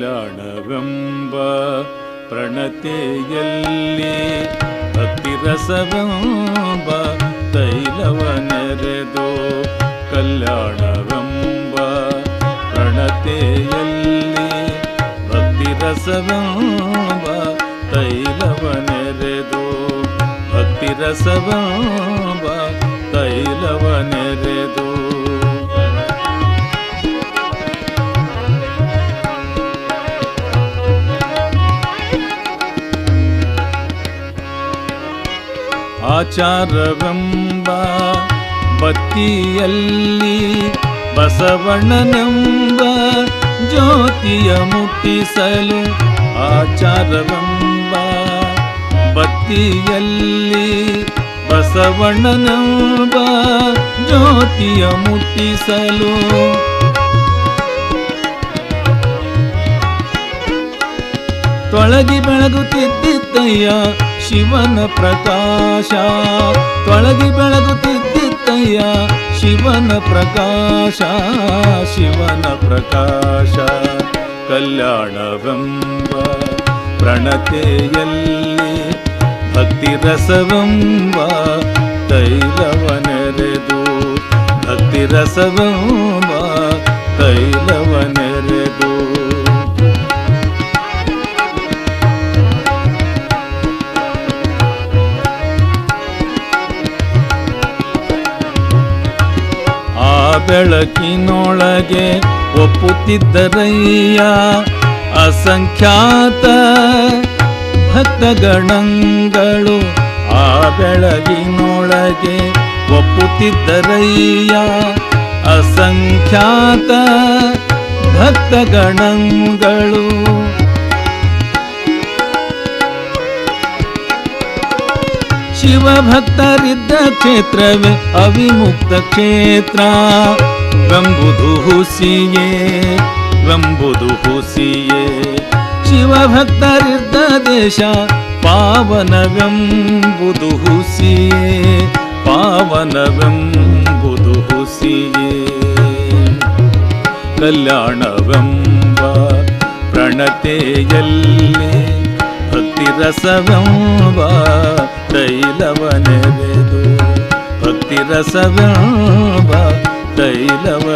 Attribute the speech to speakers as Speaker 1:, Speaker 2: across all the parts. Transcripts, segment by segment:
Speaker 1: ಕಲ್ಯಾಣವೆಂಬ ಪ್ರಣತೆಯಲ್ಲಿ ಭಕ್ತಿರಸವೆಂಬ ತೈಲವ ನೆರೆದು ಕಲ್ಯಾಣವೆಂಬ ಪ್ರಣತೆಯಲ್ಲಿ ಭಕ್ತಿರಸವೆಂಬ ನೆರೆದು ಭಕ್ತಿರಸವೆಂಬ ನೆರೆದು. ಆಚಾರವೆಂಬ ಬತ್ತಿಯಲ್ಲಿ ಬಸವಣ್ಣನೆಂಬ ಜ್ಯೋತಿಯ ಮುಟ್ಟಿಸಲು ಆಚಾರವೆಂಬ ಬತ್ತಿಯಲ್ಲಿ ಬಸವಣ್ಣನೆಂಬ ಜ್ಯೋತಿಯ ಮುಟ್ಟಿಸಲು. ತೊಳಗಿ ಬೆಳಗುತ್ತಿದ್ದಯ್ಯ ಶಿವನ ಪ್ರಕಾಶ. ತೊಳಗಿ ಬೆಳಗುತ್ತಿದ್ದಯ್ಯ ಶಿವನ ಪ್ರಕಾಶ. ಶಿವನ ಪ್ರಕಾಶ, ಕಲ್ಯಾಣವೆಂಬ ಪ್ರಣತೆಯಲ್ಲಿ ಭಕ್ತಿರಸವೆಂಬ ತೈಲವ ನೆರೆದು ಭಕ್ತಿ ತೈಲವ ನೆರೆದು ಆ ಬೆಳಕಿನೊಳಗೆ ಒಪ್ಪುತ್ತಿದ್ದರಯ್ಯ ಅಸಂಖ್ಯಾತ ಭಕ್ತಗಣಗಳು ಆ ಬೆಳಗಿನೊಳಗೆ ಒಪ್ಪುತ್ತಿದ್ದರಯ್ಯ. ಅಸಂಖ್ಯಾತ ಭಕ್ತಗಣಗಳು. ಶಿವಭಕ್ತರಿದ್ದ ಕ್ಷೇತ್ರವೇ ಅವಿಮುಕ್ತ ಕ್ಷೇತ್ರ. ವೆಂಬುದು ಹುಸಿಯೇ ವೆಂಬುದು ಹುಸಿಯೇ. ಶಿವಭಕ್ತರಿದ್ದ ದೇಶ ಪಾವನವೆಂಬುದು ಹುಸಿಯೇ. ಪಾವನವೆಂಬುದು ಹುಸಿಯೇ. ಕಲ್ಯಾಣವೆಂಬ ಪ್ರಣತೆಯಲ್ಲಿ ಭಕ್ತಿರಸವೆಂಬ ತೈಲವನೆರೆದು. ಭಕ್ತಿರಸವೆಂಬ ತೈಲವ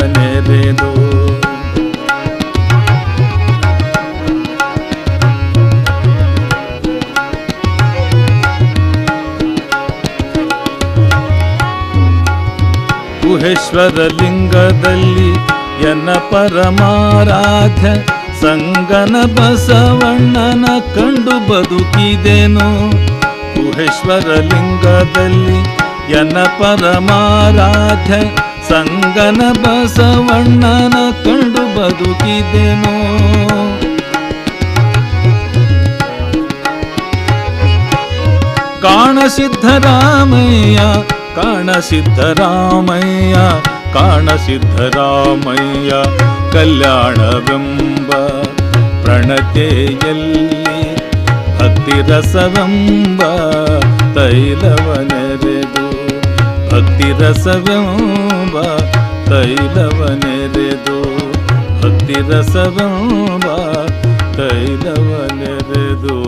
Speaker 1: ನೆರೆದು ಗುಹೇಶ್ವರ ಲಿಂಗದಲ್ಲಿ ಎನ್ನ ಪರಮಾರಾಧ್ಯ ಸಂಗನ ಬಸವಣ್ಣನ ಕಂಡು ಬದುಕಿದೆನು. ಗುಹೇಶ್ವರ ಲಿಂಗದಲ್ಲಿ ಎನ್ನ ಪರಮಾರಾಧ್ಯ ಸಂಗನ ಬಸವಣ್ಣನ ಕಂಡು ಬದುಕಿದೆನು. ಕಾಣ ಸಿದ್ಧರಾಮಯ್ಯ ಕಾಣ ಸಿದ್ಧರಾಮಯ್ಯ ಕಾಣ ಸಿದ್ಧರಾಮಯ್ಯ ಕಲ್ಯಾಣವೆಂಬ ಪ್ರಣತೆಯಲ್ಲಿ ಭಕ್ತಿರಸವೆಂಬ ತೈಲವನೆರೆದು ಭಕ್ತಿರಸವೆಂಬ ತೈಲವನೆರೆದು ಭಕ್ತಿರಸವೆಂಬ ತೈಲವ ನೆರೆದು